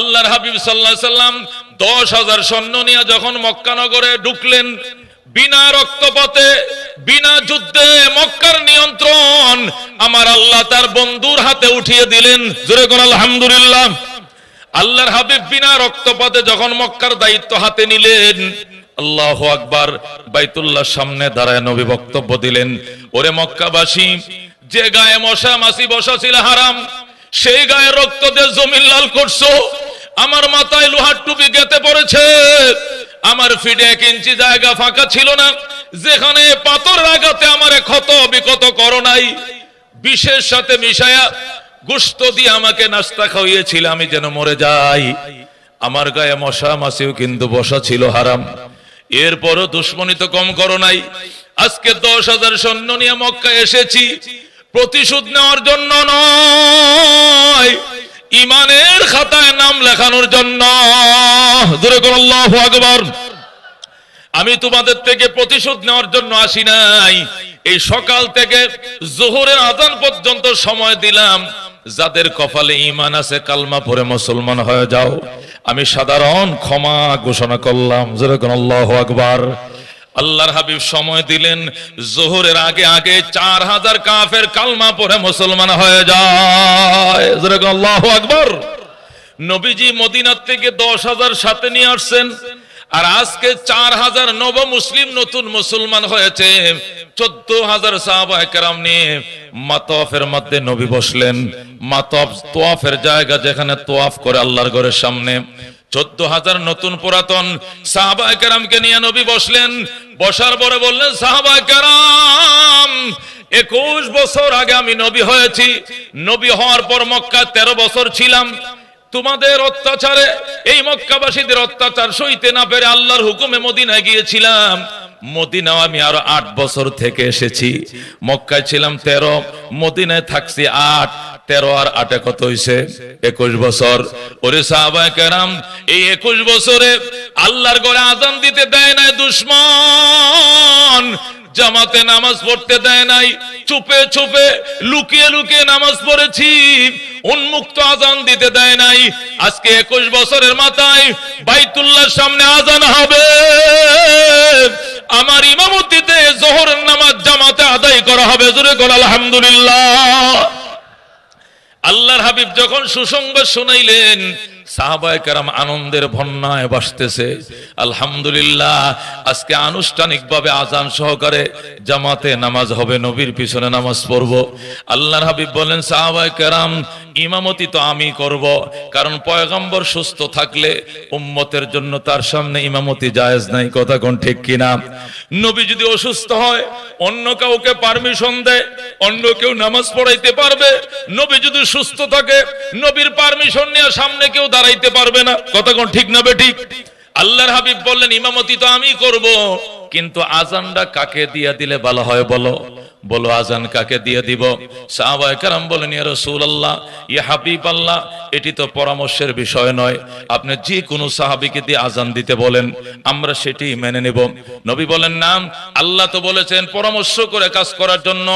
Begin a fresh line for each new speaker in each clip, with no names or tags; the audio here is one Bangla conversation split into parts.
আল্লাহর হাবিব সাল্লাহ সাল্লাম দশ হাজার সৈন্য নিয়ে যখন মক্কানগরে ঢুকলেন, বিনা রক্তপথে বিনা যুদ্ধে মক্কার নিয়ন্ত্রণ, আমার আল্লাহ তার বন্ধুর হাতে উঠিয়ে দিলেন। জোরে কোন আলহামদুলিল্লাহ। আল্লাহর হাবিব বিনা রক্তপথে যখন মক্কার দায়িত্ব হাতে নিলেন, আল্লাহ আকবার বাইতুল্লাহ সামনে দাঁড়ায় নবী বক্তব্য দিলেন, ওরে মক্কাবাসী, যে গায়ে মশা মাসি বসা ছিল হারাম, সেই গায়ে রক্ত দিয়ে জমিন লাল করছ আমার মাথায় লোহার টুপি গেতে পড়েছে। আমার ফিডে এক ইঞ্চি জায়গা ফাঁকা ছিল না। যেখানে পাথর আঘাতে আমার ক্ষত বিকত করো নাই। বিশেষ সাথে মিশায়া গুস্ত দিয়ে আমাকে নাস্তা খাইয়েছিল, আমি যেন মরে যাই। আমার গায়ে মশা মাসিও কিন্তু বসা ছিল হারাম। এরপরও দুশ্মনী তো কম করো নাই। আজকে দশ হাজার সৈন্য নিয়ে মক্কা এসেছি। প্রতিশোধ নেওয়ার জন্য নয়। ইমানের খাতায় নাম লেখানোর জন্য। দূরে আল্লাহু আমি তোমাদের থেকে প্রতিশোধ নেওয়ার জন্য আসি নাই। এই সকাল থেকে জোহরের আজান পর্যন্ত সময় দিলাম। যাদের কপালে ইমান আছে, কালমা পরে মুসলমান হয়ে যাও। আমি সাধারণ ক্ষমা ঘোষণা করলাম। যেরকম আল্লাহ আকবার। আল্লাহর হাবিব সময় দিলেন, জোহরের আগে আগে চার হাজার কাফের কালমা পরে মুসলমান হয়ে যায়। আল্লাহ আকবার। নবীজি মদিনার থেকে দশ হাজার সাথে নিয়ে আসছেন, আর আজকে চার হাজার নব মুসলিম নতুন মুসলমান হয়েছে। চোদ্দ হাজার সাহাবাহাম নিয়ে মাতফের মধ্যে নবী বসলেন। মাতফ তোয়াফের জায়গা যেখানে তোয়াফ করে আল্লাহর ঘরের সামনে। চোদ্দ হাজার নতুন পুরাতন সাহাবায় কেরামকে নিয়ে নবী বসলেন। বসার পরে বললেন সাহাবায় কেরাম, একুশ বছর আগে আমি নবী হয়েছি। নবী হওয়ার পর মক্কা তেরো বছর ছিলাম। তোমাদের অত্যাচারে, এই মক্কাবাসীদের অত্যাচার সইতে না পেরে আল্লাহর হুকুমে মদিনায় গিয়েছিলাম। মদিনাও আমি আরও আট বছর থেকে এসেছি। মক্কায় ছিলাম তেরো, মদিনায় থাকছি আট। তেরো আর আটে কত হইছে? একুশ বছর। ওরে সাহাবায় কেরাম, এই একুশ বছরে আল্লাহর গড়ে আজান দিতে দেয় নাই দুশ্মন। জামাতে নামাজ পড়তে দেয় নাই। চুপে চুপে লুকিয়ে লুকিয়ে নামাজ পড়েছি। উন্মুক্ত আজান দিতে দেয় নাই। আজকে একুশ বছরের মাথায় বাইতুল্লাহ সামনে আজান হবে। আমার ইমামতিতে জোহরের নামাজ জামাতে আদায় করা হবে। জোরে কর আলহামদুলিল্লাহ। আল্লাহর হাবিব যখন সুসংবাদ শুনাইলেন সাহাবায় কারাম আনন্দের বন্যায় বাসতেছে আলহামদুলিল্লাহ, আজকে আনুষ্ঠানিকভাবে আজান সহকারে জামাতে নামাজ হবে, নবীর পিছনে নামাজ পড়ব। আল্লাহর হাবিব বলেন, সাহাবায় কারাম, ইমামতি তো আমি করব। কারণ পয়গম্বর সুস্থ থাকলে উম্মতের জন্য তার সামনে ইমামতি জায়েজ নাই। কথা কোন ঠিক কিনা? নবী যদি অসুস্থ হয়, অন্য কাউকে পারমিশন দেয়, অন্য কেউ নামাজ পড়াইতে পারবে। নবী যদি সুস্থ থাকে, নবীর পারমিশন নিয়ে সামনে কেউ দাঁড়াইতে পারবে না। কোন ঠিক না বে ঠিক? আল্লাহর হাবিব বললেন, ইমামতি তো আমি করব। কিন্তু আজানটা কাকে দিয়ে দিলে ভালো হয় বলো? বলো আজান কাকে দিয়ে দিব? সাহাবায়ে বলেন, ইয়া রাসূলুল্লাহ, ইয়া হাবিব আল্লাহ এটি তো পরামর্শের বিষয় নয়। আপনি যে কোনো সাহাবীকে দিয়ে আজান দিতে বলেন, আমরা সেটি মেনে নেব। নবী বলেন, নাম, আল্লাহ তো বলেছেন, পরামর্শ করে কাজ করার জন্য।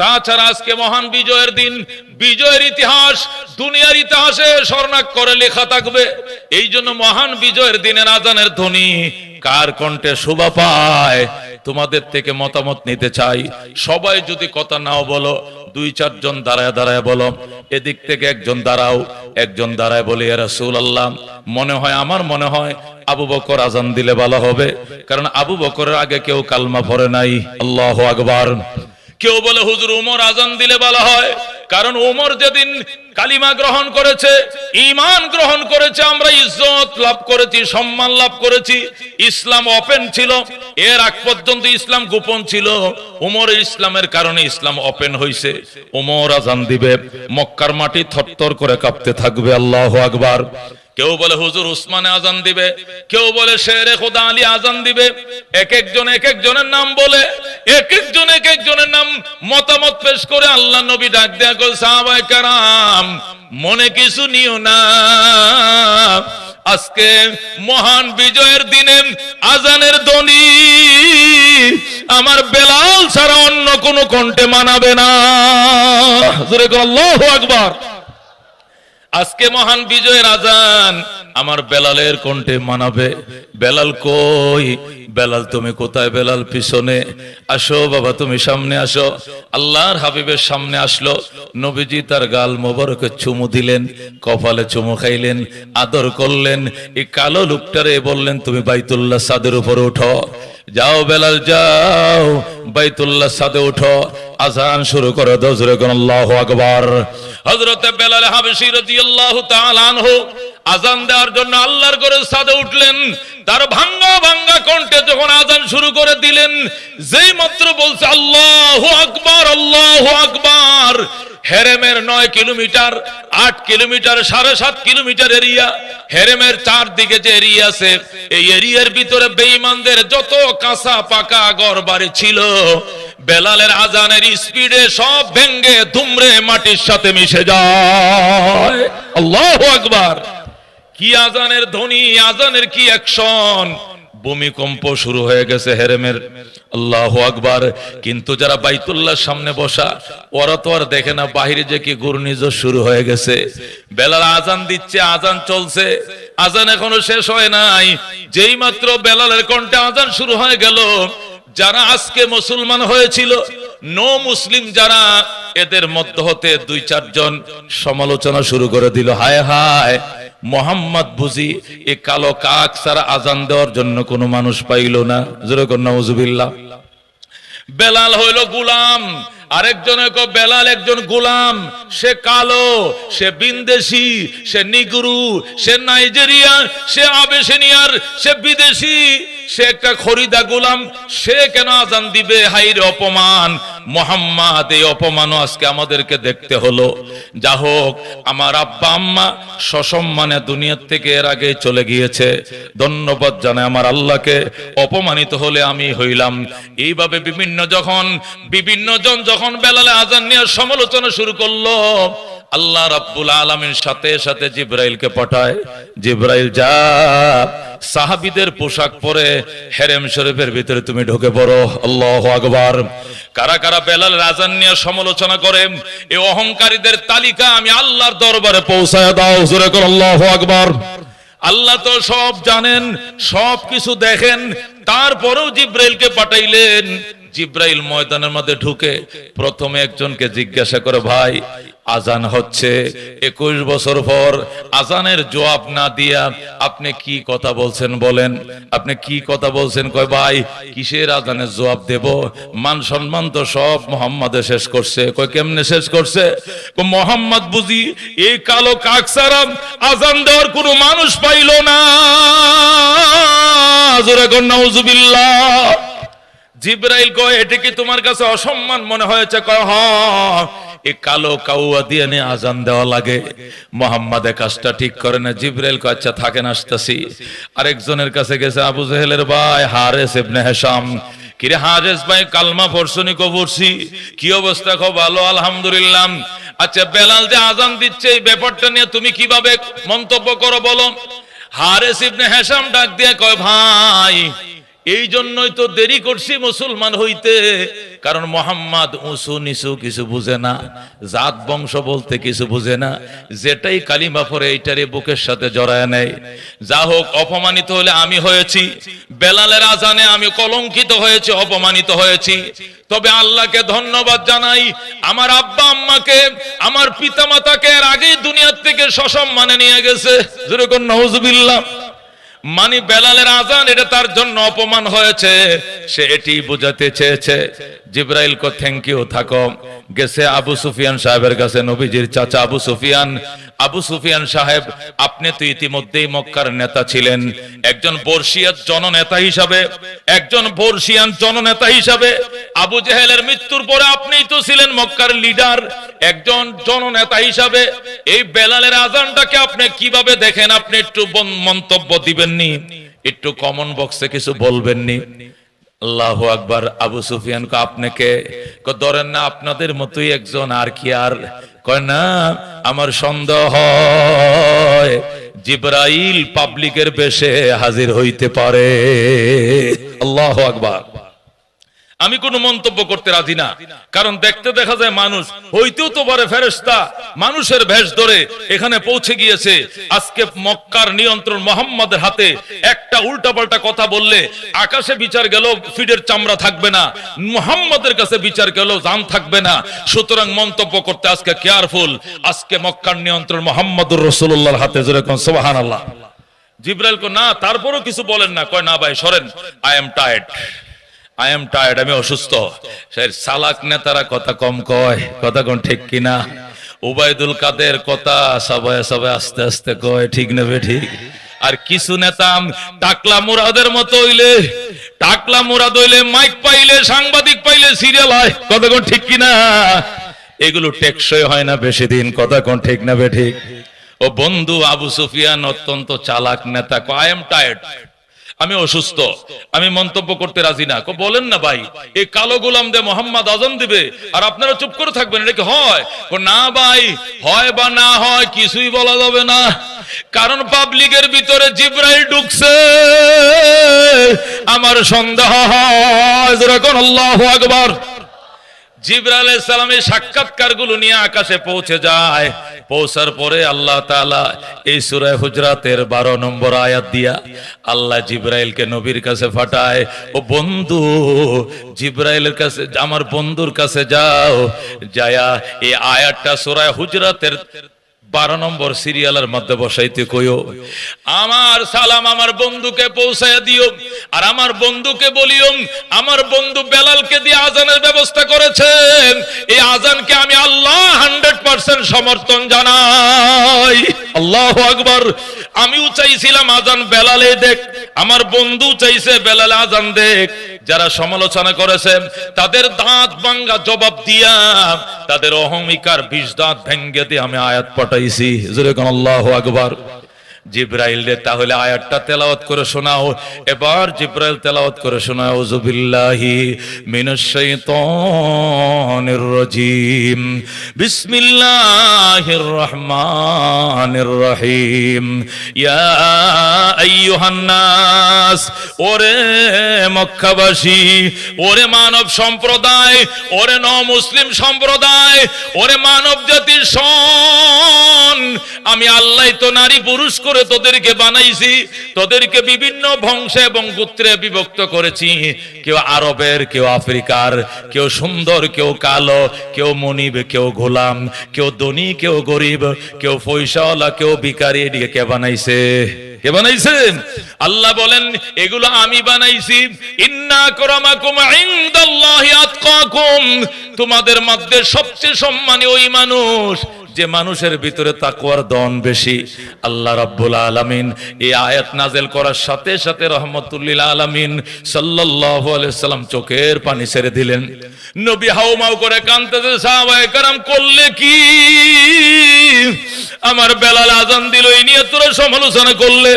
তাছাড়া আজকে মহান বিজয়ের দিন। বিজয়ের ইতিহাস, দুনিয়ার ইতিহাসে স্বর্ণাক করে লেখা থাকবে। এই জন্য মহান বিজয়ের দিনের আজানের ধ্বনি, কার কণ্ঠে শোভা পায়? তোমাদের থেকে মতামত নিতে চাই। সবাই যদি কথা নাও বলো, দুই চারজন দাঁড়ায় দাঁড়ায় বলো, এদিক থেকে একজন দাঁড়াও, একজন দাঁড়ায় বলি রাসূল আল্লাহ মনে হয়, আমার মনে হয়, আবু বকর আজান দিলে ভালো হবে। কারণ আবু বকরের আগে কেউ কালমা পড়ে নাই। আল্লাহ আকবার। কেউ বলে, হুজুর উমর আজান দিলে ভালো হয়। কারণ উমর যেদিন কালিমা গ্রহণ করেছে ইমান গ্রহণ করেছে, আমরা ইজ্জত লাভ করেছি, সম্মান লাভ করেছি, ইসলাম ওপেন ছিল। এর আগ পর্যন্ত ইসলাম গোপন ছিল। উমর ইসলামের কারণে ইসলাম ওপেন হয়েছে উমর আজান দিবে, মক্কার মাটি থরথর করে কাঁপতে থাকবে, আল্লাহ আকবার। কেউ বলে হুজুর উসমানে আজান দিবে, কেউ বলে শেরে খোদা আলী আজান দিবে। এক একজন, এক একজনের নাম বলে, এক একজন, এক একজনের নাম মতামত পেশ করে আল্লাহ নবী ডাক দেয়া কল সাহাবায়ে কারাম, মনে কিছু নিও না। আজকে মহান বিজয়ের দিনে আজানের ধ্বনি, আমার বেলাল ছাড়া অন্য কোনো কণ্ঠে মানাবে না। আল্লাহু আকবার। আজকে মহান বিজয়ের আজান। আমার বেলালের কণ্ঠে মানাবে। বেলাল কই? বেলাল, তুমি কোথায় বেলাল পিছনে? আসো বাবা, তুমি সামনে আসো। আল্লাহর হাবিবের সামনে আসলো। নবীজি তার গাল মোবারকে চুমু দিলেন, কপালে চুমু খাইলেন, আদর করলেন। এই কালো লোকটারে বললেন, তুমি বাইতুল্লাহ সাদের উপরে উঠো যাও বেলাল, যাও। বাইতুল্লাহ সাদে উঠো আজান শুরু করে দজরে জোরে কোন আল্লাহু আকবার। হযরতে বেলাল হাবশী রাদিয়াল্লাহু তাআলা আনহু আজান দেওয়ার জন্য আল্লাহর ঘরে সাদে উঠলেন। তার ভাঙ্গা ভাঙ্গা কণ্ঠে যখন আজান শুরু করে দিলেন, যেই মাত্র বলছে, আল্লাহু আকবার আল্লাহু আকবার। হেরেমের নয় কিলোমিটার, আট কিলোমিটার, সাড়ে সাত কিলোমিটার এরিয়া। হেরেমের চারদিকে যে এরিয়া আছে, এই এরিয়ার ভিতরে বেঈমানদের যত কাঁচা পাকা ঘর বাড়ি ছিল, বেলালের আজানের স্পিডে সব ভেঙ্গে দুমড়ে মাটির সাথে মিশে যায়। আল্লাহ আকবার। কি আজানের ধ্বনি, আজানের কি অ্যাকশন ভূমিকম্প শুরু হয়ে গেছে হেরেমের। আল্লাহ আকবার। কিন্তু যারা বাইতুল্লাহর সামনে বসা, ওরা তো আর দেখে না বাহিরে যে কি ঘূর্ণিঝড় শুরু হয়ে গেছে। বেলাল আজান দিচ্ছে, আজান চলছে। আজান এখনও শেষ হয় নাই। যেই মাত্র বেলালের কণ্ঠে আজান শুরু হয়ে গেল যারা আজকে মুসলমান হয়েছিল, নো মুসলিম যারা এদের মধ্য হতে দুই চারজন সমালোচনা শুরু করে দিল, হায় হায়, মোহাম্মদ বুঝি এ কালো কাক ছাড়া আজান দেওয়ার জন্য কোনো মানুষ পাইল না। যেরকম নজুবিল্লাহ বেলাল হইল গুলাম, আরেকজনে বেলাল একজন গুলাম, সে কালো, সে বিন্দেশি, সে নিগুরু, সে নাইজেরিয়ার সে আবেসেনিয়ার সে বিদেশি। সে একটা খরিদা গুলাম, সে কেন আজান দিবে? হাইরে অপমান। মোহাম্মদ, এই অপমানও আজকে আমাদেরকে দেখতে হলো। যা হোক, আমার আব্বা, আম্মা সসম্মানে দুনিয়ার থেকে এর আগে চলে গিয়েছে। ধন্যবাদ জানাই আমার আল্লাহকে। অপমানিত হলে আমি হইলাম। এইভাবে বিভিন্ন যখন, বিভিন্ন জন যখন বেলালে আজান নিয়ে সমালোচনা শুরু করল আল্লাহ রাব্বুল আলামিন সাথে সাথে জিব্রাইলকে পাঠায়। জিব্রাইল, যা, সাহাবীদের পোশাক পরে হেরেম শরীফের ভিতরে তুমি ঢুকে পড়ো। আল্লাহু আকবার। কারা কারা বেলাল রাজান নিয়ে সমালোচনা করে এই অহংকারীদের তালিকা আমি আল্লাহর দরবারে পৌঁছায় দাও, জোরে কর আল্লাহু আকবার। আল্লাহ তো সব জানেন, সব কিছু দেখেন, তারপরেও জিব্রাইলকে পাঠাইলেন। জিব্রাইল ময়দানের মধ্যে ঢুকে প্রথমে একজনকে জিজ্ঞাসা করে, ভাই, আজান হচ্ছে। একুশ বছর পর আজানের জবাব না দিয়া আপনি কি কথা বলছেন বলেন? আপনি কি কথা বলছেন? কয়, ভাই, কিসের আজানের জবাব দেব? মান সম্মান তো সব মোহাম্মদে শেষ করছে। কয়, কেমনে শেষ করছে? মোহাম্মদ বুঝি এই কালো কাক আজান দেওয়ার কোনো মানুষ পাইল না। জোরে নাউজুবিল্লাহ। জিব্রাইল কয়, এটা কি তোমার কাছে অসম্মান মনে হয়েছে? কয়, হ, এ কালো কাউয়া দিয়ে নিয়ে আজান দেওয়া লাগে। মোহাম্মদ কাজটা ঠিক করে না। জিব্রাইল কয় আচ্ছা থাকেন, আসতেছি। আরেকজনের কাছে গেছে, আবু জেহেলের ভাই, হারেস ইবনে হেসাম কিরে হারেস ভাই, কালমা পড়ছনি কো পড়ছি কি অবস্থা খুব ভালো, আলহামদুলিল্লাহ। আচ্ছা বেলাল যে আজান দিচ্ছে, এই ব্যাপারটা নিয়ে তুমি কীভাবে মন্তব্য করো বলো? হারেস ইবনে হেসাম ডাক দিয়ে কয়, ভাই এই জন্যই তো দেরি করছি মুসলমান হইতে। কারণ মোহাম্মদ উঁচু নিচু কিছু বুঝে না, জাত বংশ বলতে কিছু বুঝে না। যেটাই কালিমা পরে এইটারে বুকের সাথে জড়ায় নেয়। যা হোক, অপমানিত হলে আমি হয়েছি। বেলালের আজানে আমি কলঙ্কিত হয়েছি, অপমানিত হয়েছি। তবে আল্লাহকে ধন্যবাদ জানাই, আমার আব্বা আম্মাকে, আমার পিতামাতাকে এর আগেই দুনিয়ার থেকে সসম্মানে নিয়ে গেছে। যেরকম নজবিল্লাহ মানি বেলালের আজান, এটা তার জন্য অপমান হয়েছে। সে এটি বোঝাতে চেয়েছে। জিব্রাইল কো থ্যাংক ইউ থাকো। গেছে আবু সুফিয়ান সাহেবের কাছে, নবীজির চাচা আবু সুফিয়ান। আবু সুফিয়ান সাহেব, আপনি তো ইতিমধ্যেই মক্কার নেতা ছিলেন। একজন বর্ষিয়ান জননেতা হিসাবে, একজন বর্ষিয়ান জননেতা হিসাবে আবু জেহেলের মৃত্যুর পরে আপনিই তো ছিলেন মক্কার লিডার, একজন জননেতা হিসাবে। এই বেলালের আজানটাকে আপনি কীভাবে দেখেন? আপনি একটু মন্তব্য দিবেননি? একটু কমন বক্সে কিছু বলবেননি? আকবার, আবু সুফিয়ান আপনাকে? ধরেন না, আপনাদের মতোই একজন আর কি আর? কয়, না, আমার সন্দেহ হয়, জিব্রাইল পাবলিকের বেশে হাজির হইতে পারে। আল্লাহ আকবার। আমি কোনো মন্তব্য করতে রাজি না। কারণ দেখতে দেখা যায় মানুষ, হইতেও তো পারে ফেরেস্তা মানুষের ভেষ ধরে এখানে পৌঁছে গিয়েছে। আজকে মক্কার নিয়ন্ত্রণ মোহাম্মদের হাতে একটা উল্টাপাল্টা কথা বললে আকাশে বিচার গেল ফিডের চামড়া থাকবে না, মোহাম্মদের কাছে বিচার গেল জান থাকবে না। সুতরাং মন্তব্য করতে আজকে কেয়ারফুল, আজকে মক্কার নিয়ন্ত্রণ মোহাম্মদুর রসুল্লাহর হাতে যেরকম সোহান আল্লাহ জিব্রাইল কো না, তারপরও কিছু বলেন না। কয়, না ভাই, সরেন I am tired I am tired আমি অসুস্থ। সালাক নেতারা কথা কম কয়, কথা কোন ঠিক কিনা? উবাইদুল কাদের কথা সবাই সবাই আস্তে আস্তে কয়, ঠিক নেবে ঠিক? আর কিছু নেতাম টাকলা মুরাদের মতো হইলে, টাকলা মুরাদ হইলে মাইক পাইলে, সাংবাদিক পাইলে সিরিয়াল হয়, কথা কোন ঠিক কিনা? এগুলো টেকসই হয় না বেশি দিন, কথা কোন ঠিক না বে ঠিক? ও বন্ধু আবু সুফিয়ান অত্যন্ত চালাক নেতা আই এম টায়ার্ড আমি অসুস্থ, আমি মন্তব্য করতে রাজি না। বলেন না ভাই, এই কালো গোলাম দে মোহাম্মদ আজম দিবে, আর আপনারা চুপ করে থাকবেন, এটা কি হয়? না ভাই, হয় বা না হয় কিছুই বলা যাবে না। কারণ পাবলিকের ভিতরে জিব্রাইল ঢুকছে, আমার সন্দেহ হয় আল্লাহু আকবার। জিব্রাইল সালামের সাক্ষাৎকারগুলো নিয়ে আকাশে পৌঁছে যায় পৌঁছার পরে আল্লাহ তালা এই সুরায় হুজরাতের 12 নম্বর আয়াত দিয়া আল্লাহ জিব্রাইলকে নবীর কাছে ফাটায় ও বন্ধু, জিব্রাইলের কাছে, আমার বন্ধুর কাছে যাও। যায়া এই আয়াতটা সুরায় হুজরাতের বারো নম্বর সিরিয়ালের মধ্যে বসাইতে কইও, আমার সালাম আমার বন্ধুকে পৌঁছায় দিও, আর আমার বন্ধুকে বলিও, আমার বন্ধু বেলালকে দিয়ে আজানের ব্যবস্থা করেছেন। এই আজানকে আমি আল্লাহ হান্ড্রেড পার্সেন্ট সমর্থন জানাই। আল্লাহ আকবর। আমিও চাইছিলাম আজান বেলালে দেখ, আমার বন্ধু চাইছে বেলালে আজান দেখ। যারা সমালোচনা করেছেন তাদের দাঁত ভাঙ্গা জবাব দিয়া, তাদের অহমিকার বিষ দাঁত ভেঙ্গে দিয়ে আমি আয়াত পাঠাইছি যেরকম আল্লাহ আকবার। জিব্রাইল রে তাহলে আয়াতটা তেলাওয়াত করে শোনাও। এবার জিব্রাইল তেলাওয়াত করে শোনাও উযুবিল্লাহি মিনাশ শাইতানির রাজিম। বিসমিল্লাহির রহমানির রহিম। ইয়া আইয়ুহান নাস, ওরে মক্কাবাসী, ওরে মানব সম্প্রদায়, ওরে ন মুসলিম সম্প্রদায়, ওরে মানব জাতির শোন আমি আল্লাহ তো নারী পুরুষ করে তোদেরকে বানাইছি, তোদেরকে বিভিন্ন বংশে এবং গোত্রে বিভক্ত করেছি। কেউ আরবের, কেউ আফ্রিকার, কেউ সুন্দর, কেউ কালো, কেউ মনিব, কেউ গোলাম, কেউ ধনী, কেউ গরিব, কেউ পয়সাওয়ালা কেউ ভিখারি, এদিকে কে বানাইছে? কে বানাইছেন আল্লাহ বলেন, এগুলো আমি বানাইছি। তোমাদের মধ্যে সবচেয়ে সম্মানী ওই মানুষ যে মানুষের ভিতরে তাকুয়ার দন বেশি, আল্লাহ রাব্বুল আলামিন এই আয়াত নাজিল করার সাথে সাথে রহমতুল্লিল আলামিন সাল্লাল্লাহু আলাইহি সাল্লাম চোখের পানি ছেড়ে দিলেন। নবী হাউমাউ করে কাঁদতেছে, সাহাবায়ে কেরাম, করলে কি? আমার বেলাল আজান দিল, এই নিয়ে তোর সমালোচনা করলে।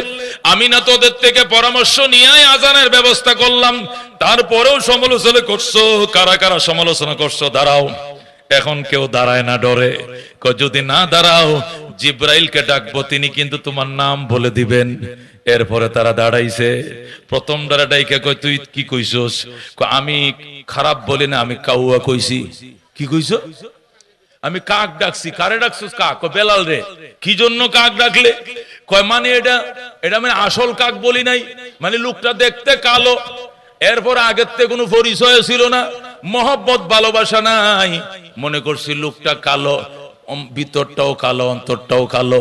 আমি না তোদের থেকে পরামর্শ নিয়ে আজানের ব্যবস্থা করলাম, তারপরেও সমালোচনা করছ, কারা কারা সমালোচনা করছ, দাঁড়াও। এখন কেউ দাঁড়ায় না ডরে। যদি না দাঁড়াও, জিব্রাইলকে ডাকবো, তিনি কিন্তু তোমার নাম বলে দিবেন। এরপরে তারা দাঁড়াইছে। প্রথম ডাইকে কয়, তুই কি আমি খারাপ বলি না, আমি কাউয়া কইছি। কি আমি কাক ডাকছি। কারে ডাকছিস কাক? বেলাল রে। কি জন্য কাক ডাকলে? কয় মানে এটা এটা মানে আসল কাক বলি নাই। মানে লোকটা দেখতে কালো। এরপর আগের থেকে কোনো পরিচয় ছিল না। মহব্বত, ভালোবাসা নাই। মনে করছি লোকটা কালো ভিতরটাও কালো, অন্তরটাও কালো,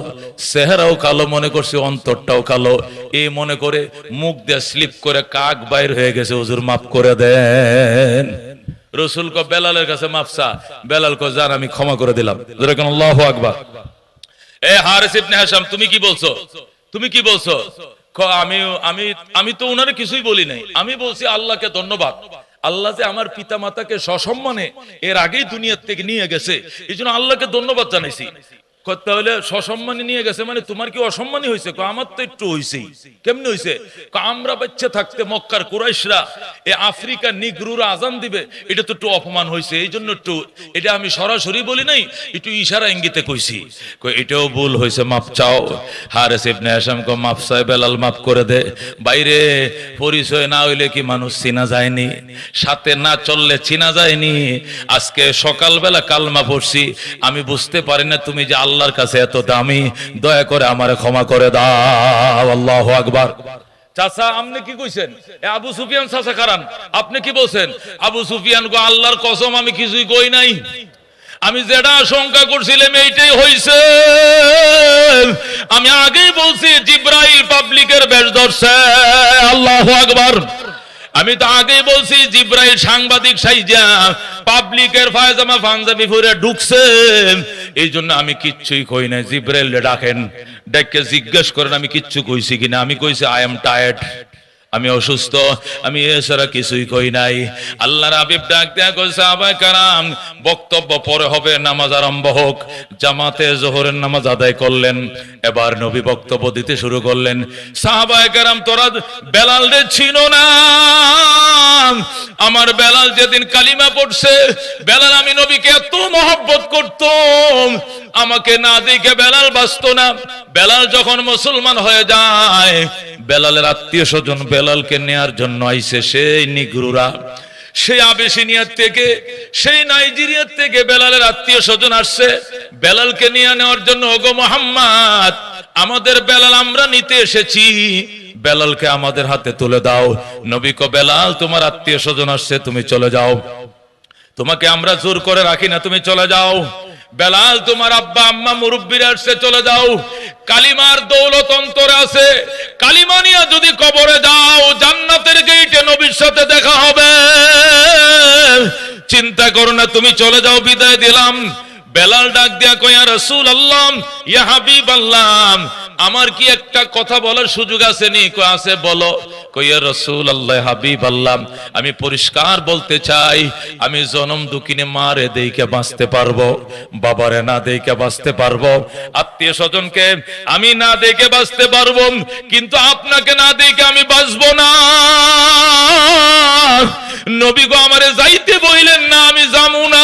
চেহারাও কালো, মনে করছি অন্তরটাও কালো। এই মনে করে মুখ দিয়ে স্লিপ করে কাক বাইর হয়ে গেছে, হুজুর মাফ করে দেন। রসুল ক, বেলালের কাছে মাফসা বেলাল ক জান আমি ক্ষমা করে দিলাম। আল্লাহ আকবার। এ হারিস ইবনে হাসাম তুমি কি বলছো? তুমি কি বলছো? আমি আমি আমি তো উনারে কিছুই বলি নাই। আমি বলছি আল্লাহকে ধন্যবাদ। আল্লাহ যে আমার পিতা মাতাকে সসম্মানে এর আগেই দুনিয়ার থেকে নিয়ে গেছে, এই জন্য আল্লাহকে ধন্যবাদ জানাইছি। করতে হলে সসম্মানী নিয়ে গেছে মানে তোমার কি অসম্মানী হয়েছে আমার তো একটু হয়েছেই কেমনি হয়েছে আমরা থাকতে মক্কার কুরাইশরা এ আফ্রিকা আজান দিবে। এটা তো একটু অপমান হয়েছে এই জন্য একটু এটা আমি সরাসরি বলি নাই, একটু ইশারা ইঙ্গিতে কইছি। এটাও ভুল হয়েছে মাপ চাও। মাপ চাই বেলাল মাপ করে দে। বাইরে পরিচয় না হইলে কি মানুষ চিনা যায়নি? সাথে না চললে চিনা যায়নি। আজকে সকালবেলা কালমা পড়ছি। আমি বুঝতে পারি না তুমি যে আল্লাহর কাছে এত দামি, দয়া করে আমারে ক্ষমা করে দাও, আল্লাহ আকবার। আবু সুফিয়ান আল্লাহর কসম, আমি কিছুই কই নাই। আমি যেটা আশঙ্কা করছিলাম, এইটাই হইছে। আমি আগেই বলছি, জিব্রাইল পাবলিকের বেশ ধরছে। আল্লাহ আকবার। আমি তো আগে বলছি, জিব্রাইল সাংবাদিক সাইজা পাবলিকের ফায়জামা পাঞ্জাবি পরে ঢুকছে। এই জন্য আমি কিচ্ছুই কই না জিব্রাইল ডাকেন। ডেকে জিজ্ঞেস করেন, আমি কিচ্ছু কইছি কিনা? আমি কইছি আই এম টায়ার্ড আমি অসুস্থ, আমি এছাড়া কিছুই কই নাই। আল্লাহর হাবিব ডাক দেয়া কইছে সাহাবায়ে কারাম, বক্তব্য পরে হবে, নামাজ আরম্ভ হোক। জামাতে জোহরের নামাজ আদায় করলেন। এবার নবী বক্তব্য দিতে শুরু করলেন। সাহাবায়ে কারাম, তোরা বেলাল রে চিনো না। আমার বেলাল যেদিন কালিমা পড়ছে, বেলাল, আমি নবীকে এত মহব্বত করতাম। আমাকে না দেখে বেলাল বাঁচত না। বেলাল যখন মুসলমান হয়ে যায়, বেলালের আত্মীয় স্বজন বেলালকে নেয়ার জন্য আইছে সেই নিগ্রুরা। সেই আবেসিনিয়ার থেকে, সেই নাইজেরিয়ার থেকে বেলালের আত্মীয় স্বজন আসছে। বেলালকে নিয়ে নেওয়ার জন্য, ওগো মোহাম্মদ, আমাদের বেলাল আমরা নিতে এসেছি। বেলালকে আমাদের হাতে তুলে দাও। নবী কো, বেলাল, তোমার আত্মীয় স্বজন আসছে, তুমি চলে যাও। তোমাকে আমরা জোর করে রাখি না, তুমি চলে যাও। বেলাল, তোমার আব্বা, আম্মা, মুরব্বীরা আসছে চলে যাও। কালিমার দৌলত অন্তরে আছে। কালিমানিয়া যদি কবরে যাও, জান্নাতের গেইটে নবীর সাথে দেখা হবে। চিন্তা করো না, তুমি চলে যাও, বিদায় দিলাম। বেলাল ডাক দিয়া কয়া রসুল আল্লাহ ইয়া হাবিব আল্লাহ আমার কি একটা কথা বলার সুযোগ আছে নি? কয়, আছে, বলো। কইয়া রসুল আল্লাহ হাবিব আল্লাহ আমি পরিষ্কার বলতে চাই, আমি জনম দুকিনে মারে দেইকে বাঁচতে পারব, বাবারে না দেইকে বাঁচতে পারব, আত্মীয় স্বজনকে আমি না দেখে বাঁচতে পারব, কিন্তু আপনাকে না দেখে আমি বাঁচবো না। নবী গো, আমারে যাইতে বইলেন না, আমি যামু না।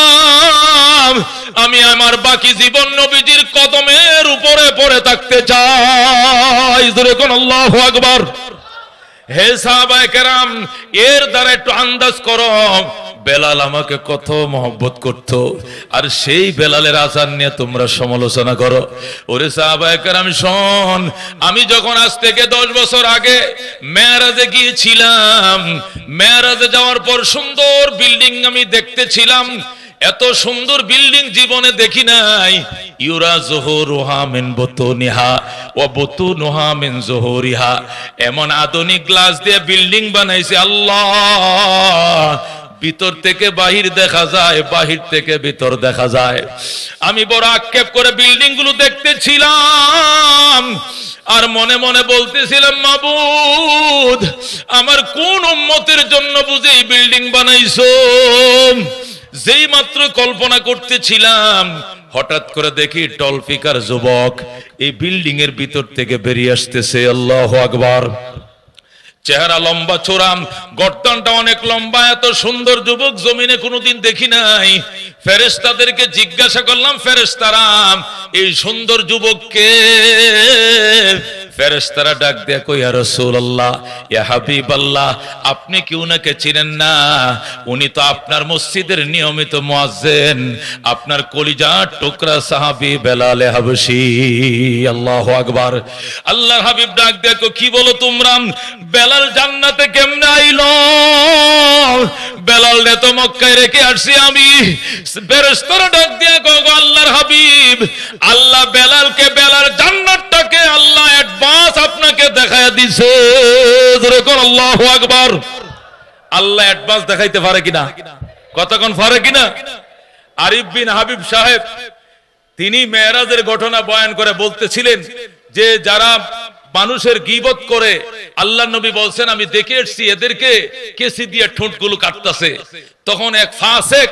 আমি আমার বাকি জীবন নবীজির কদমের উপরে পড়ে থাকতে চাই। জোরে আল্লাহু আকবার। হে সাহাবায়ে কেরাম, এর দ্বারা একটু আন্দাজ করো, বেলাল আমাকে কত মহব্বত করত, আর সেই বেলালের আচার নিয়ে তোমরা সমালোচনা করো। ওরে সাহাবায়ে কেরাম, শোন, আমি যখন আজ থেকে দশ বছর আগে মেয়ারাজে গিয়েছিলাম, মেয়ারাজে যাওয়ার পর সুন্দর বিল্ডিং আমি দেখতেছিলাম এত সুন্দর বিল্ডিং জীবনে দেখি নাই। ইউরা জোহরুহা মিন বতুনিহা ও বতুনুহা মিন জোহরিহা। এমন আধুনিক গ্লাস দিয়ে বিল্ডিং বানাইছে আল্লাহ। ভিতর থেকে বাহির দেখা যায়, বাহির থেকে ভিতর দেখা যায়। আমি বড় আক্ষেপ করে বিল্ডিংগুলো দেখতেছিলাম আর মনে মনে বলতেছিলাম, মাবুদ, আমার কোন উম্মতের জন্য বুঝে এই বিল্ডিং বানাইছো? যেই মাত্র কল্পনা করতেছিলাম, হঠাৎ করে দেখি টলফিকার যুবক এই বিল্ডিং এর ভিতর থেকে বেরিয়ে আসতেছে। আল্লাহ আকবার। চেহারা লম্বা চোরাম গর্দনটা অনেক লম্বা, এত সুন্দর যুবক জমিনে কোনোদিন দেখি নাই। ফেরেস্তাদেরকে জিজ্ঞাসা করলাম ফেরেস্তারাম এই সুন্দর যুবককে ফেরেস্তারা ডাক দেয়া কইয়া রসুল্লাহ ইয়া হাবিব আল্লাহ আপনি কি উনাকে চিনেন না? উনি তো আপনার মসজিদের নিয়মিত মুয়াজ্জিন। আপনার কলিজার টুকরা সাহাবী বেলালে হাবশি। আল্লাহু আকবার। আল্লাহর হাবিব ডাক দেখো কি বলো তোমরা? বেলাল জান্নাতে কেমনে আইলো? বেলাল রে তো মক্কায় রেখে আসছি আমি। ফেরেশতারা ডাক দিয়া গো আল্লাহর হাবিব, আল্লাহ বেলালকে বেলাল জান্নাতটাকে আল্লাহ অ্যাডভান্স আপনাকে দেখায় দিছে। জোরে কর আল্লাহু আকবার। আল্লাহ অ্যাডভান্স দেখাইতে পারে কিনা? কতক্ষণ পারে কিনা? আরিফ বিন হাবিব সাহেব, তিনি মেয়েরাজের ঘটনা বয়ান করে বলতেছিলেন যে, যারা মানুষের গিবত করে আল্লাহ নবী বলছেন, আমি দেখে এসছি, এদেরকে কেসি দিয়ে ঠোঁটগুলো কাটতেছে। তখন এক ফাসেক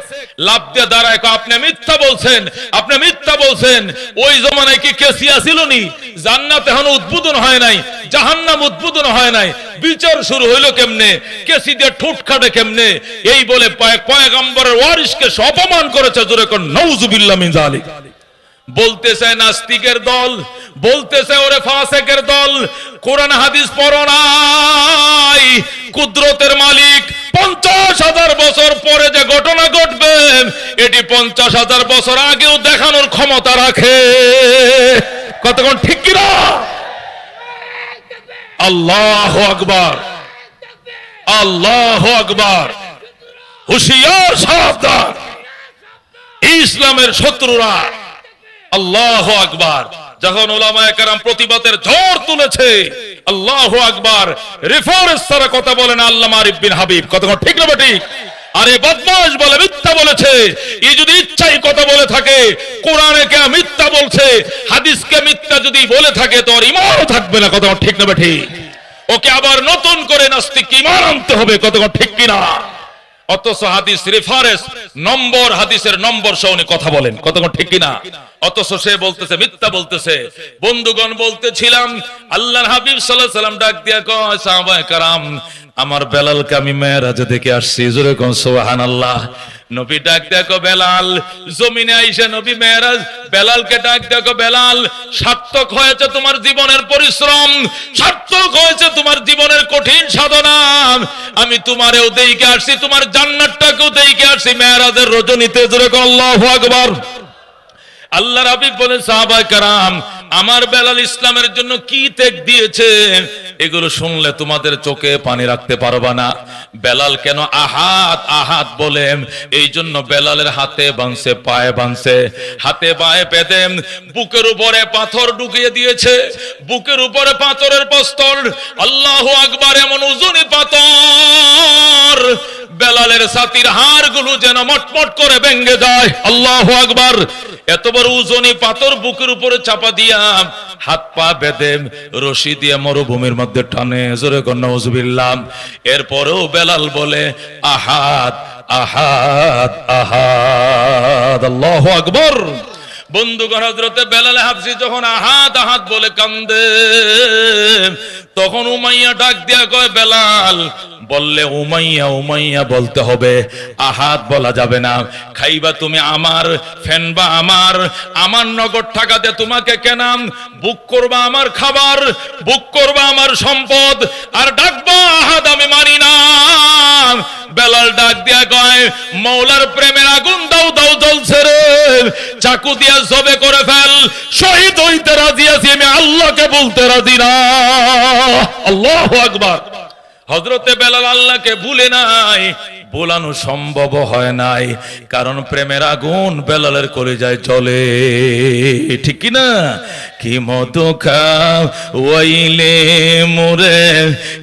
লাভ দিয়ে দাঁড়ায় আপনি মিথ্যা বলছেন, আপনি মিথ্যা বলছেন। ওই জমানায় কি কেসি আসিল নি জান্নাত এখন উদ্বোধন হয় নাই, জাহান্নাম উদ্বোধন হয় নাই। বিচার শুরু হইল কেমনে? কেসি দিয়ে ঠোঁট খাটে কেমনে? এই বলে পয়- পয়গম্বরের ওয়ারিসকে অপমান করেছে, জোরে কোন নউজুবিল্লাহ মিন জালিক বলতেছে নাস্তিকের দল, বলতেছে ওরে ফাসেকের দল, কোরআন হাদিস পড়ো নাই। কুদরতের মালিক পঞ্চাশ হাজার বছর পরে যে ঘটনা ঘটবে, এটি পঞ্চাশ হাজার বছর আগেও দেখানোর ক্ষমতা রাখে। কতক্ষণ ঠিক কিনা? আল্লাহ আকবার। আল্লাহ আকবার। হুশিয়ার সাবধান। ইসলামের শত্রুরা। আল্লাহ আকবার। যখন ওলামায়ে কেরাম প্রতিবাদের ঝড় তুলেছে, আল্লাহ আকবার। রেফারেন্স ছাড়া কথা বলেন আল্লামা আরিফ বিন হাবিব। কতক্ষণ ঠিক না ঠিক? আরে বদমাশ বলে মিথ্যা বলেছে। এ যদি ইচ্ছাই কথা বলে থাকে, কোরআনে কে মিথ্যা বলছে, হাদিসকে মিথ্যা যদি বলে থাকে তোর ইমানও থাকবে না, কথা ঠিক না ঠিক? ওকে আবার নতুন করে নাস্তিক ইমান আনতে হবে, কথা ঠিক কিনা? অথচ হাদিস রেফারেন্স নম্বর, হাদিসের নম্বর সহ উনি কথা বলেন। কতক্ষণ ঠিক কিনা? অথচ সে বলতেছে, মিথ্যা বলতেছে। বন্ধুগণ বলতেছিলাম, আল্লাহর হাবিব আলাইহি সাল্লাম ডাক দিয়া কয়, সাহাবায়ে কারাম, আমার বেলালকে আমি মেয়েরাজে দেখে আসছি। জোরে কোন, সুবহানাল্লাহ। নবী ডাক দেখো বেলাল। জমিনে আইসা নবী মেয়েরাজ, বেলালকে ডাক দেখো বেলাল। সার্থক হয়েছে তোমার জীবনের পরিশ্রম, সার্থক হয়েছে তোমার জীবনের কঠিন সাধনা। আমি তোমারেও দেইকে আসছি, তোমার জান্নাতটাকেও দেইকে আসছি, মেয়েরাজের রজনীতে জোরে কোন আল্লাহু আল্লাহ রাবিব বলেন সাহাবা কারাম, আমার বেলাল ইসলামের জন্য কি ত্যাগ দিয়েছে? এগুলো শুনলে তোমাদের চোখে পানি রাখতে পারবা না। বেলাল কেন আহাত আহাত বলেন এই জন্য বেলালের হাতে বাঁধছে পায়ে বাঁধছে হাতে পায়ে পেতে বুকের উপরে পাথর ঢুকিয়ে দিয়েছে। বুকের উপরে পাথরের পস্তর আল্লাহ আকবার এমন উজুনি পাথর। বেলালের সাথীর হাড়গুলো যেন মটমট করে ভেঙ্গে যায়। আল্লাহ আকবার। এত বড় উজনি পাথর বুকের উপরে চাপা দিয়া হাত পা বেঁধে রশি দিয়ে মরুভূমির মধ্যে টানে। জোরে কন্যা উজবিল্লাম এরপরেও বেলাল বলে আহাত আহাত আহাদ, আল্লাহ আকবর। বন্ধুগণ হজরতে বেলাল হাফসি যখন আহাত আহাত বলে কান্দে, তখন উমাইয়া ডাক দিয়া কয়, বেলাল বললে, উমাইয়া উমাইয়া বলতে হবে। আহাত বলা যাবে না। খাইবা তুমি আমার, ফেনবা আমার। আমার নগদ টাকাতে তোমাকে কেনাম। বুক করবা আমার খাবার, বুক করবা আমার সম্পদ। আর ডাকবা আহাত আমি মানি না। বেলাল ডাক দিয়া কয়, মৌলার প্রেমের আগুন দাও দাও জ্বলছে রে। চাকু দিয়া জবে করে ফেল। শহীদ হইতে রাজি আছি আমি, আল্লাহকে বলতে রাজি না। আল্লাহ আকবার। হজরতে বেলাল আল্লাহকে ভুলে নাই, বোলানো সম্ভব হয় নাই, কারণ প্রেমের আগুন বেলালের করে যায় চলে ঠিক না কি মতো খাইলে মোরে,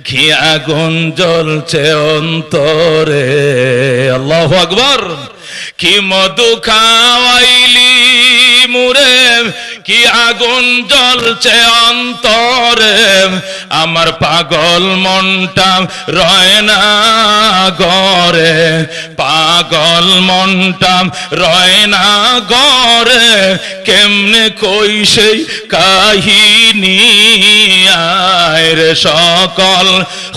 কি আগুন জ্বলছে অন্তরে। আল্লাহ আকবর। কি মধু খাওয়াইলি মুরে কি আগুন জ্বলছে অন্তরে? আমার পাগল মনটা রয় না গরে পাগল মনটা রয় না গরে কেমনে কই সেই কাহিনী? রে সকল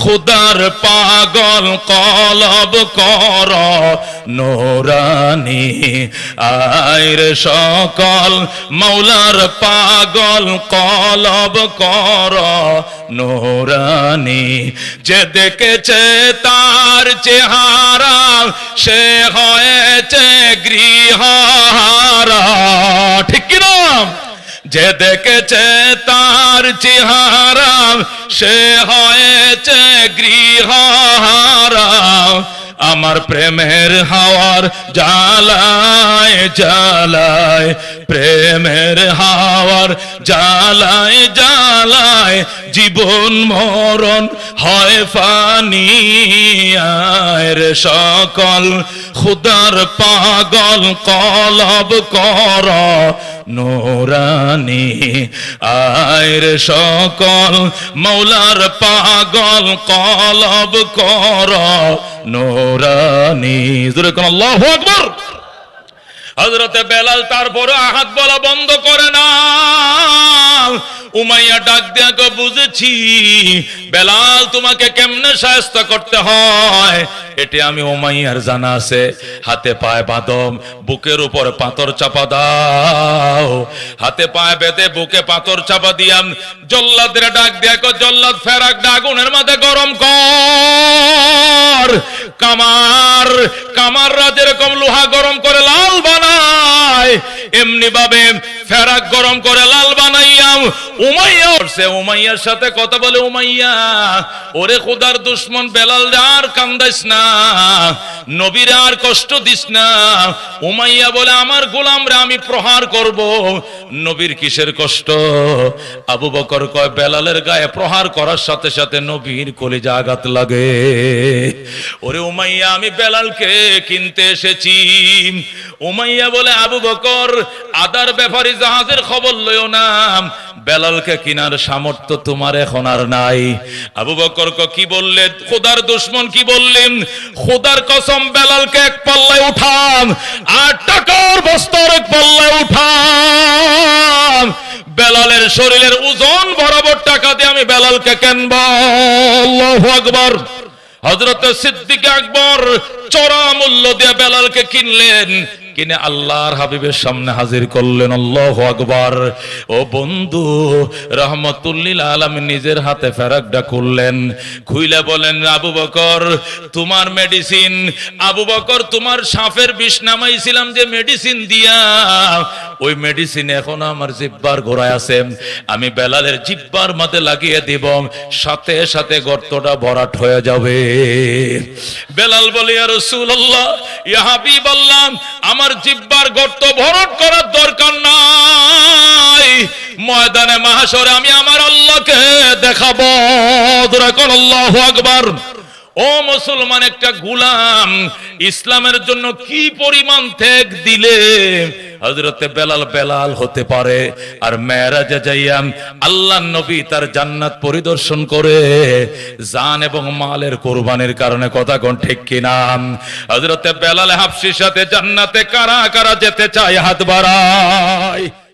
খুদার পাগল কলব কর নোরানি। আয়ের সকল মৌলার পাগল কলব কর নোরানি। যে দেখেছে তার চেহারা, সে হয়েছে গৃহারা ঠিক কিনা? যে দেখেছে তার চেহারা, সে হয়েছে গৃহারা আমার প্রেমের হাওয়ার জ্বালায় জ্বালায়। প্রেমের হাওয়ার জ্বালায় জ্বালায়। জীবন মরণ হয় ফানি আয়ের সকল। খুদার পাগল কলব কর নোরানি। আয়ের সকল মৌলার পাগল কলব কর। নোরানি। জোরে কোন আল্লাহু আকবার। হজরতে বেলাল তারপরে আহাত বলা বন্ধ করে না উমাইয়া ডাক দেয়াকে বুঝেছি। বেলাল, তোমাকে কেমনে সাহায্য করতে হয়? এটি আমি উমাইয়ার জানা আছে। হাতে পায়ে বাদম বুকের উপর পাথর চাপা দাও। হাতে পায়ে বেঁধে বুকে পাথর চাপা দিয়াম, জল্লাদের ডাক দেয়াকে জল্লাদ ফেরাক ডাগুনের মাঝে গরম কর। কামার কামাররা যেরকম লোহা গরম করে লাল বানায়। এমনি ভাবে ফেরাক গরম করে লাল বানাইয়াম। উমাইয়া সে উমাইয়ার সাথে কথা বলে, উমাইয়া, ওরে খোদার দুশ্মন বেলাল, আর কান্দাইস না। নবীরে আর কষ্ট দিস না। উমাইয়া বলে, আমার গোলাম রে আমি প্রহার করব। নবীর কিসের কষ্ট? আবু বকর কয়, বেলালের গায়ে প্রহার করার সাথে সাথে নবীর কলিজা আঘাত লাগে। ওরে উমাইয়া, আমি বেলালকে কিনতে এসেছি। উমাইয়া বলে, আবু বকর, আদার ব্যাপারী জাহাজের খবর লইও না। বেলালকে কিনার সামর্থ্য তোমার এখন আর নাই। আবু বকর কি বললে খোদার দুশ্মন কি বললেন? খোদার কসম, বেলালকে এক পাল্লায় উঠাম আর টাকার বস্তর এক পাল্লায় উঠাম বেলালের শরীরের ওজন বরাবর টাকা দিয়ে আমি বেলালকে কেনব। আল্লাহু আকবার। হজরত সিদ্দিক আকবর চড়া মূল্য দিয়ে বেলালকে কিনলেন। কিনে আল্লাহর হাবিবের সামনে হাজির করলেন। আল্লাহ আকবর। ও বন্ধু, রহমতুল্লিল আলম নিজের হাতে ফেরাকটা খুললেন। খুইলে বলেন আবু বকর, তোমার মেডিসিন আবু বকর, তোমার সাপের বিষ নামাইছিলাম যে মেডিসিন দিয়া। ওই মেডিসিন এখন আমার জিব্বার ঘোরায় আছে। আমি বেলালের জিব্বার মাঝে লাগিয়ে দিব। সাথে সাথে গর্তটা ভরাট হয়ে যাবে। বেলাল বলি, আর রসুল্লাহ ইহাবি বললাম আমার জিব্বার গর্ত ভরট করার দরকার নাই। ময়দানে মাহাসরে আমি আমার আল্লাহকে দেখাবো। আল্লাহ আকবার। ও মুসলমান, একটা গুলাম, ইসলামের জন্য কি পরিমাণ ত্যাগ দিলে হজরতে বেলাল বেলাল হতে পারে। আর মেয়েরাজা যাইয়াম আল্লাহ নবী তার জান্নাত পরিদর্শন করে। জান এবং মালের কোরবানির কারণে কথা কোন ঠিক কিনা? হজরতে বেলাল হাফসির সাথে জান্নাতে কারা কারা যেতে চায় হাত বাড়ায়।